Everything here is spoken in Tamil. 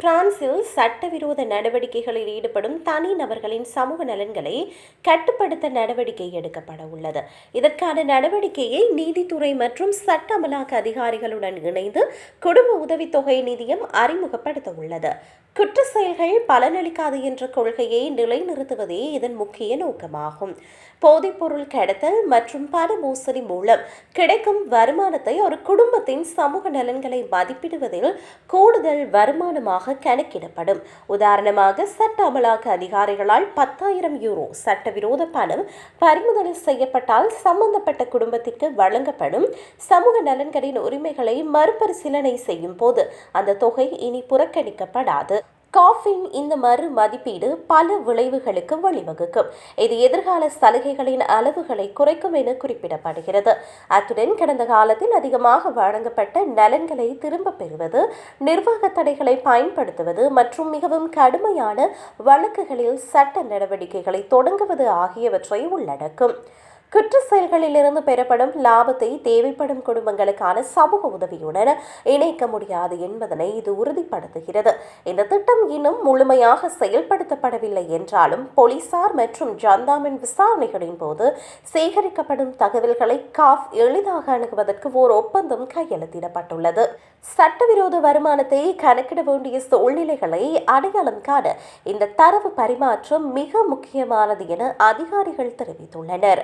பிரான்சில் சட்டவிரோத நடவடிக்கைகளில் ஈடுபடும் தனி நபர்களின் சமூக நலன்களை கட்டுப்படுத்த நடவடிக்கை எடுக்கப்பட உள்ளது. இதற்கான நடவடிக்கையை நீதித்துறை மற்றும் சட்ட அமலாக்க அதிகாரிகளுடன் இணைந்து குடும்ப உதவித்தொகை நிதியம் அறிமுகப்படுத்த உள்ளது. குற்ற செயல்கள் பலனளிக்காது என்ற கொள்கையை நிலைநிறுத்துவதே இதன் முக்கிய நோக்கமாகும். போதைப்பொருள் கடத்தல் மற்றும் பண மோசடி மூலம் கிடைக்கும் வருமானத்தை ஒரு குடும்பத்தின் சமூக நலன்களை மதிப்பிடுவதில் கூடுதல் வருமானமாக கணக்கிடப்படும். உதாரணமாக சட்ட அமலாக்க அதிகாரிகளால் பத்தாயிரம் யூரோ சட்டவிரோத பணம் பறிமுதல் செய்யப்பட்டால் சம்பந்தப்பட்ட குடும்பத்திற்கு வழங்கப்படும். சமூக நலன்களின் உரிமைகளை மறுபரிசீலனை செய்யும் போது அந்த தொகை இனி புறக்கணிக்கப்படாது. காஃபின் இந்த மறு மதிப்பீடு பல விளைவுகளுக்கு வழிவகுக்கும். இது எதிர்கால சலுகைகளின் அளவுகளை குறைக்கும் என குறிப்பிடப்படுகிறது. அத்துடன் கடந்த காலத்தில் அதிகமாக வழங்கப்பட்ட நலன்களை திரும்ப பெறுவது நிர்வாக தடைகளை பயன்படுத்துவது மற்றும் மிகவும் கடுமையான வழக்குகளில் சட்ட நடவடிக்கைகளை தொடங்குவது ஆகியவற்றை உள்ளடக்கும். குற்ற செயல்களிலிருந்து பெறப்படும் லாபத்தை தேவைப்படும் குடும்பங்களுக்கான சமூக உதவியுடன் இணைக்க முடியாது என்பதனை இது உறுதிப்படுத்துகிறது. இந்த திட்டம் இன்னும் முழுமையாக செயல்படுத்தப்படவில்லை என்றாலும் போலீசார் மற்றும் ஜந்தாமின் விசாரணைகளின் போது சேகரிக்கப்படும் தகவல்களை காஃப் எளிதாக அணுகுவதற்கு ஓர் ஒப்பந்தம் கையெழுத்திடப்பட்டுள்ளது. சட்டவிரோத வருமானத்தை கணக்கிட வேண்டிய சூழ்நிலைகளை அடையாளம் காண இந்த தரவு பரிமாற்றம் மிக முக்கியமானது என அதிகாரிகள் தெரிவித்துள்ளனர்.